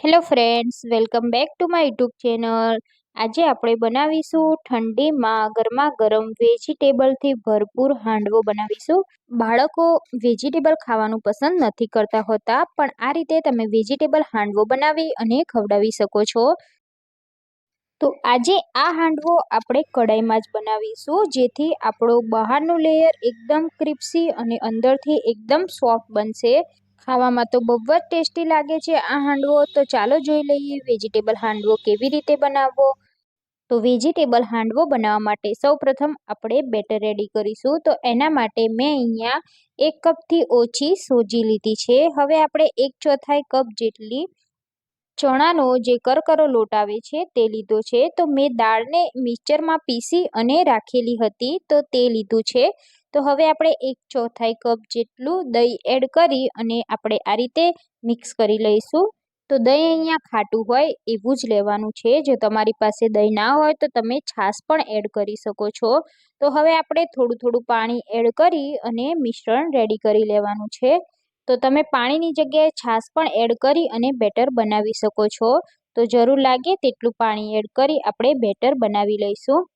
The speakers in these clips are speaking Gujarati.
Hello friends welcome back to my YouTube channel આજે આપણે બનાવીશું ઠંડીમાં ગરમા ગરમ વેજીટેબલથી ભરપૂર હાંડવો બનાવીશું. બાળકો વેજીટેબલ ખાવાનું પસંદ નથી કરતા હોતા, પણ આ રીતે તમે વેજીટેબલ હાંડવો બનાવી અને ખવડાવી શકો છો. તો આજે આ હાંડવો આપણે કઢાઈમાં જ બનાવીશું, જેથી આપણો બહારનું લેયર એકદમ ક્રિપ્સી અને અંદરથી એકદમ સોફ્ટ બનશે. ખાવામાં તો બહુ જ ટેસ્ટી લાગે છે આ હાંડવો. તો ચાલો જોઈ લઈએ વેજીટેબલ હાંડવો કેવી રીતે બનાવવો. તો વેજીટેબલ હાંડવો બનાવવા માટે સૌપ્રથમ આપણે બેટર રેડી કરીશું. તો એના માટે મેં અહીંયા એક કપથી ઓછી સોજી લીધી છે. હવે આપણે એક ચોથાઈ કપ જેટલી ચણાનો જે કરકરો લોટ આવે છે તે લીધો છે. તો મેં દાળને મિક્સરમાં પીસી અને રાખેલી હતી. તો તે લીધું છે. તો હવે આપણે એક ચોથાઈ કપ જેટલું દહીં એડ કરી અને આપણે આ રીતે મિક્સ કરી લઈશું. તો દહીં અહીંયા ખાટું હોય એવું જ લેવાનું છે. જો તમારી પાસે દહીં ના હોય તો તમે છાશ પણ એડ કરી શકો છો. તો હવે આપણે થોડું થોડું પાણી એડ કરી અને મિશ્રણ રેડી કરી લેવાનું છે. તો તમે પાણીની જગ્યાએ છાશ પણ એડ કરી અને બેટર બનાવી શકો છો. તો જરૂર લાગે તેટલું પાણી એડ કરી આપણે બેટર બનાવી લઈશું.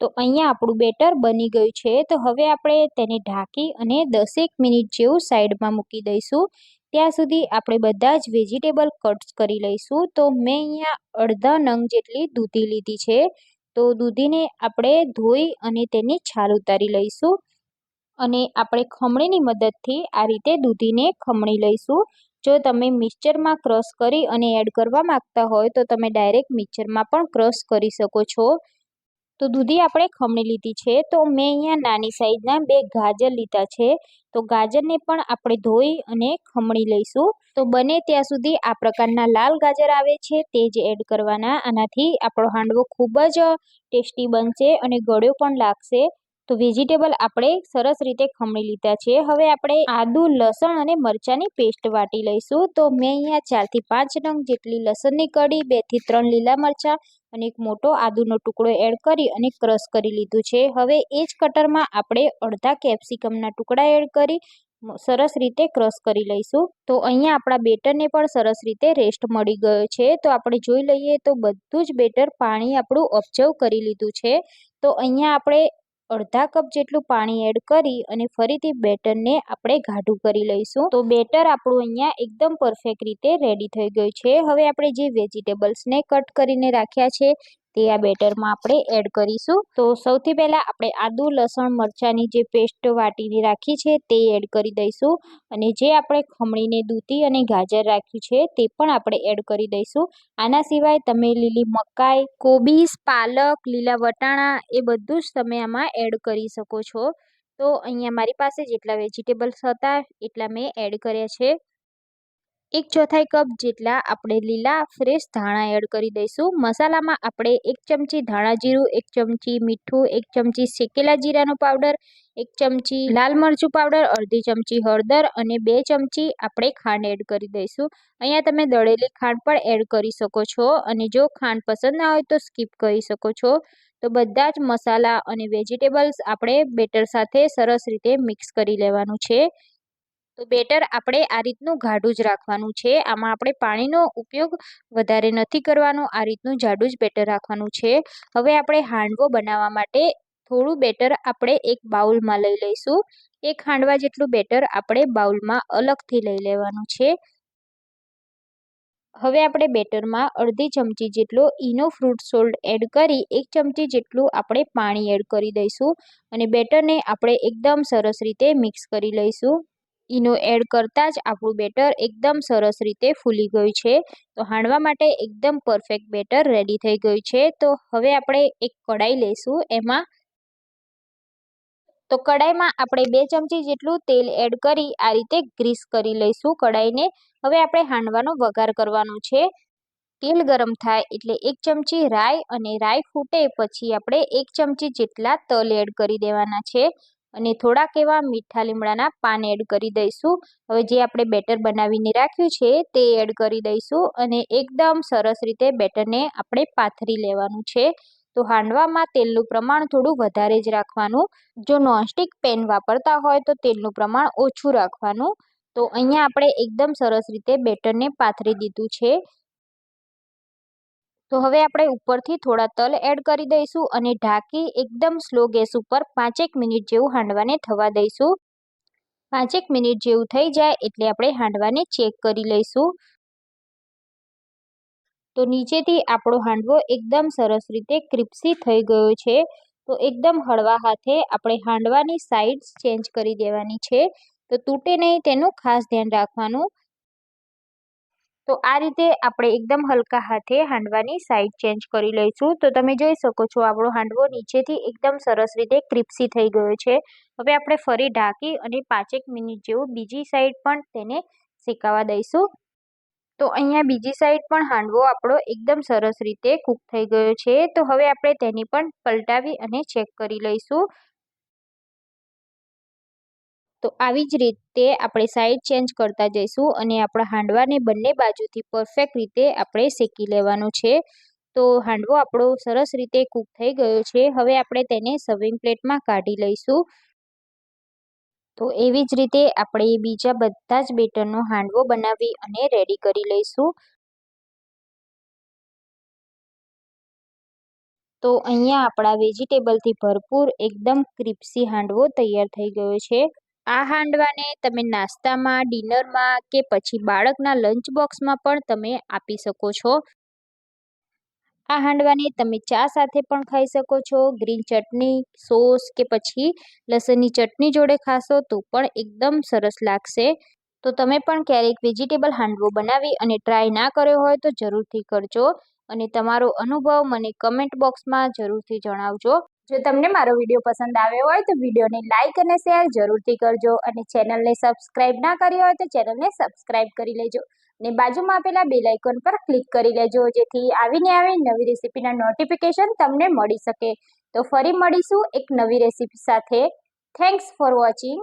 તો અહીંયા આપણું બેટર બની ગયું છે. તો હવે આપણે તેને ઢાંકી અને દસેક મિનિટ જેવું સાઈડમાં મૂકી દઈશું. ત્યાં સુધી આપણે બધા જ વેજીટેબલ કટ્સ કરી લઈશું. તો મેં અહીંયા અડધા નંગ જેટલી દૂધી લીધી છે. તો દૂધીને આપણે ધોઈ અને તેની છાલ ઉતારી લઈશું. અને આપણે ખમણીની મદદથી આ રીતે દૂધીને ખમણી લઈશું. જો તમે મિક્સચરમાં ક્રશ કરી અને એડ કરવા માગતા હોય તો તમે ડાયરેક્ટ મિક્સચરમાં પણ ક્રશ કરી શકો છો. તો દૂધી આપણે ખમણી લીધી છે. તો મેં અહીંયા નાની સાઈઝના બે ગાજર લીધા છે. તો ગાજરને પણ આપણે ધોઈ અને ખમણી લઈશું. તો બને ત્યાં સુધી આ પ્રકારના લાલ ગાજર આવે છે તે જ એડ કરવાના. આનાથી આપણો હાંડવો ખૂબ જ ટેસ્ટી બનશે અને ગળ્યો પણ લાગશે. તો વેજીટેબલ આપણે સરસ રીતે ખમણી લીધા છે. હવે આપણે આદુ, લસણ અને મરચાંની પેસ્ટ વાટી લઈશું. તો મેં અહીંયા ચારથી પાંચ નંગ જેટલી લસણની કડી બેથી ત્રણ લીલા મરચાં અને એક મોટો આદુનો ટુકડો એડ કરી અને ક્રશ કરી લીધું છે. હવે એ જ કટરમાં આપણે અડધા કેપ્સિકમના ટુકડા એડ કરી સરસ રીતે ક્રશ કરી લઈશું. તો અહીંયા આપણા બેટરને પણ સરસ રીતે રેસ્ટ મળી ગયો છે. તો આપણે જોઈ લઈએ તો બધું જ બેટર પાણી આપણું ઓબ્ઝર્વ કરી લીધું છે. તો અહીંયા આપણે અડધા કપ જેટલું પાણી એડ કરી અને ફરીથી બેટરને આપણે ગાઢું કરી લઈશું. તો બેટર આપણું અહીંયા એકદમ પરફેક્ટ રીતે રેડી થઈ ગયું છે. હવે આપણે જે વેજીટેબલ્સને કટ કરીને રાખ્યા છે તે આ બેટરમાં આપણે એડ કરીશું. તો સૌથી પહેલાં આપણે આદુ, લસણ, મરચાંની જે પેસ્ટ વાટીને રાખી છે તે એડ કરી દઈશું. અને જે આપણે ખમણીને દૂધી અને ગાજર રાખ્યું છે તે પણ આપણે એડ કરી દઈશું. આના સિવાય તમે લીલી મકાઈ કોબીસ પાલક, લીલા વટાણા એ બધું જ તમે આમાં એડ કરી શકો છો. તો અહીંયા મારી પાસે જેટલા વેજીટેબલ્સ હતા એટલા મેં એડ કર્યા છે. એક ચોથાઈ કપ જેટલા આપણે લીલા, ફ્રેશ ધાણા એડ કરી દઈશું. મસાલામાં આપણે એક ચમચી ધાણા જીરું, એક ચમચી મીઠું, એક ચમચી શેકેલા જીરાનો પાવડર, એક ચમચી લાલ મરચું પાવડર, અડધી ચમચી હળદર અને બે ચમચી આપણે ખાંડ એડ કરી દઈશું. અહીંયા તમે દળેલી ખાંડ પણ એડ કરી શકો છો અને જો ખાંડ પસંદ ના હોય તો સ્કીપ કરી શકો છો. તો બધા જ મસાલા અને વેજીટેબલ્સ આપણે બેટર સાથે સરસ રીતે મિક્સ કરી લેવાનું છે. તો બેટર આપણે આ રીતનું ગાઢું જ રાખવાનું છે. આમાં આપણે પાણીનો ઉપયોગ વધારે નથી કરવાનો, આ રીતનું જાડું જ બેટર રાખવાનું છે. હવે આપણે હાંડવો બનાવવા માટે થોડું બેટર આપણે એક બાઉલમાં લઈ લઈશું. એક હાંડવા જેટલું બેટર આપણે બાઉલમાં અલગથી લઈ લેવાનું છે. હવે આપણે બેટરમાં અડધી ચમચી જેટલો ઈનો ફ્રૂટ સોલ્ટ એડ કરી એક ચમચી જેટલું આપણે પાણી એડ કરી દઈશું. અને બેટરને આપણે એકદમ સરસ રીતે મિક્સ કરી લઈશું. ઈનો એડ કરતાં જ આપણું બેટર એકદમ સરસ રીતે ફૂલી ગયું છે. તો હાંડવા માટે એકદમ પરફેક્ટ બેટર રેડી થઈ ગયું છે. તો હવે આપણે એક કડાઈ લઈશું એમાં. તો કડાઈમાં આપણે બે ચમચી જેટલું તેલ એડ કરી આ રીતે ગ્રીસ કરી લઈશું કડાઈને હવે આપણે હાંડવાનો વઘાર કરવાનો છે. તેલ ગરમ થાય એટલે એક ચમચી રાઈ અને રાઈ ફૂટે પછી આપણે એક ચમચી જેટલા તલ એડ કરી દેવાના છે. અને થોડાક એવા મીઠા લીમડાના પાન એડ કરી દઈશું. હવે જે આપણે બેટર બનાવીને રાખ્યું છે તે એડ કરી દઈશું અને એકદમ સરસ રીતે બેટરને આપણે પાથરી લેવાનું છે. તો હાંડવામાં તેલનું પ્રમાણ થોડું વધારે જ રાખવાનું. જો નોનસ્ટિક પેન વાપરતા હોય તો તેલનું પ્રમાણ ઓછું રાખવાનું. તો અહીંયા આપણે એકદમ સરસ રીતે બેટરને પાથરી દીધું છે. તો હવે આપણે ઉપરથી થોડા તલ એડ કરી દઈશું અને ઢાંકી એકદમ સ્લો ગેસ ઉપર પાંચેક મિનિટ જેવું હાંડવાને થવા દઈશું. પાંચેક મિનિટ જેવું થઈ જાય એટલે આપણે હાંડવાને ચેક કરી લઈશું. તો નીચેથી આપણો હાંડવો એકદમ સરસ રીતે ક્રિપ્સી થઈ ગયો છે. તો એકદમ હળવા હાથે આપણે હાંડવાની સાઈડ્સ ચેન્જ કરી દેવાની છે. તો તૂટે નહીં તેનું ખાસ ધ્યાન રાખવાનું. તો આ રીતે આપણે એકદમ હલકા હાથે હાંડવાની સાઈડ ચેન્જ કરી લઈશું. તો તમે જોઈ શકો છો આપણો હાંડવો નીચેથી એકદમ સરસ રીતે ક્રિપ્સી થઈ ગયો છે. હવે આપણે ફરી ઢાંકી અને પાંચેક મિનિટ જેવું બીજી સાઈડ પણ તેને શેકાવા દઈશું. તો અહીંયા બીજી સાઈડ પણ હાંડવો આપણો એકદમ સરસ રીતે કૂક થઈ ગયો છે. તો હવે આપણે તેની પણ પલટાવી અને ચેક કરી લઈશું. તો આવી જ રીતે આપણે સાઈડ ચેન્જ કરતા જઈશું અને આપણા હાંડવાને બંને બાજુથી પરફેક્ટ રીતે આપણે શેકી લેવાનું છે. તો હાંડવો આપણો સરસ રીતે કૂક થઈ ગયો છે. હવે આપણે તેને સર્વિંગ પ્લેટમાં કાઢી લઈશું. તો એવી જ રીતે આપણે બીજા બધા જ બેટરનો હાંડવો બનાવી અને રેડી કરી લઈશું. તો અહીંયા આપણા વેજીટેબલથી ભરપૂર એકદમ ક્રિપ્સી હાંડવો તૈયાર થઈ ગયો છે. આ હાંડવાને તમે નાસ્તામાં, ડિનરમાં કે પછી બાળકના લંચ બોક્સમાં પણ તમે આપી શકો છો. આ હાંડવાને તમે ચા સાથે પણ ખાઈ શકો છો. ગ્રીન ચટણી, સોસ કે પછી લસણની ચટણી જોડે ખાશો તો પણ એકદમ સરસ લાગશે. તો તમે પણ ક્યારેક વેજીટેબલ હાંડવો બનાવી અને ટ્રાય ના કર્યો હોય તો જરૂરથી કરજો. અને તમારો અનુભવ મને કમેન્ટ બોક્સમાં જરૂરથી જણાવજો. જો તમને મારો વીડિયો પસંદ આવ્યો હોય તો વિડીયોને લાઇક અને શેર જરૂરથી કરજો અને ચેનલને સબસ્ક્રાઇબ ના કરી હોય તો ચેનલને સબસ્ક્રાઇબ કરી લેજો. અને બાજુમાં આપેલા બેલ આઇકોન પર ક્લિક કરી લેજો, જેથી આવીને આવી નવી રેસીપીના નોટિફિકેશન તમને મળી શકે. તો ફરી મળીશું એક નવી રેસીપી સાથે. Thanks for watching